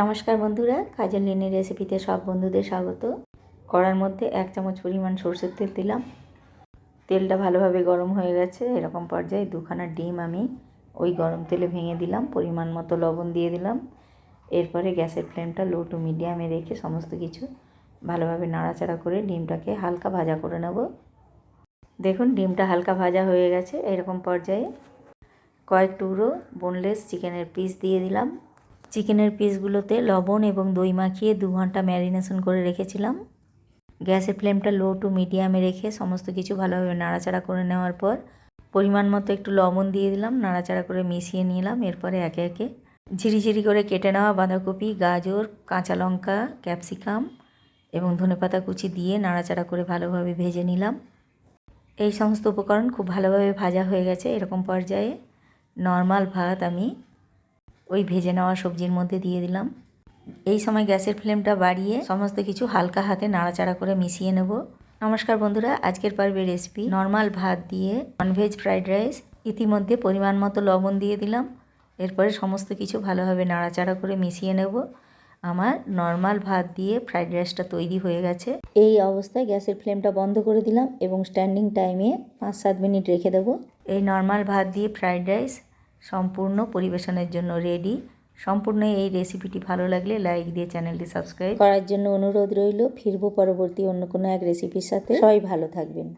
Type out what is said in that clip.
নমস্কার বন্ধুরা, কাজল লিনের রেসিপিতে সব বন্ধুদের স্বাগত। কড়ার মধ্যে এক চামচ পরিমাণ সর্ষের তেল দিলাম। তেলটা ভালোভাবে গরম হয়ে গেছে। এরকম পর্যায়ে দুখানা ডিম আমি ওই গরম তেলে ভেঙে দিলাম। পরিমাণ মতো লবণ দিয়ে দিলাম। এরপরে গ্যাসের ফ্লেমটা লো টু মিডিয়ামে রেখে সমস্ত কিছু ভালোভাবে নাড়াচাড়া করে ডিমটাকে হালকা ভাজা করে নেব। দেখুন, ডিমটা হালকা ভাজা হয়ে গেছে। এরকম পর্যায়ে কয়েক টুকরো বোনলেস চিকেনের পিস দিয়ে দিলাম। চিকেনের পিসগুলোতে লবণ এবং দই মাখিয়ে দু ঘণ্টা ম্যারিনেশন করে রেখেছিলাম। গ্যাসের ফ্লেমটা লো টু মিডিয়ামে রেখে সমস্ত কিছু ভালোভাবে নাড়াচাড়া করে নেওয়ার পর পরিমাণ মতো একটু লবণ দিয়ে দিলাম, নাড়াচাড়া করে মিশিয়ে নিলাম, এরপরে একে একে ঝিরিঝিরি করে কেটে নেওয়া বাঁধাকপি, গাজর, কাঁচা লঙ্কা, ক্যাপসিকাম এবং ধনেপাতা কুচি দিয়ে নাড়াচাড়া করে ভালোভাবে ভেজে নিলাম। এই সমস্ত উপকরণ খুব ভালোভাবে ভাজা হয়ে গেছে এরকম পর্যায়ে। নর্মাল ভাত আমি ওই ভেজে নেওয়া সবজির মধ্যে দিয়ে দিলাম। এই সময় গ্যাসের ফ্লেমটা বাড়িয়ে সমস্ত কিছু হালকা হাতে নাড়াচাড়া করে মিশিয়ে নেব। নমস্কার বন্ধুরা, আজকের পর্বে রেসিপি নর্মাল ভাত দিয়ে ননভেজ ফ্রাইড রাইস ইতিমধ্যে পরিমাণ মতো লবণ দিয়ে দিলাম। এরপরে সমস্ত কিছু ভালোভাবে নাড়াচাড়া করে মিশিয়ে নেব। আমার নর্মাল ভাত দিয়ে ফ্রাইড রাইসটা তৈরি হয়ে গেছে। এই অবস্থায় গ্যাসের ফ্লেমটা বন্ধ করে দিলাম এবং স্ট্যান্ডিং টাইমে পাঁচ সাত মিনিট রেখে দেবো। এই নর্মাল ভাত দিয়ে ফ্রাইড রাইস সম্পূর্ণ পরিবেশনের জন্য রেডি সম্পূর্ণ এই রেসিপিটি ভালো লাগলে লাইক দিয়ে চ্যানেলটি সাবস্ক্রাইব করার জন্য অনুরোধ রইল, ফিরবো পরবর্তী অন্য কোনো এক রেসিপির সাথে। সবাই ভালো থাকবেন।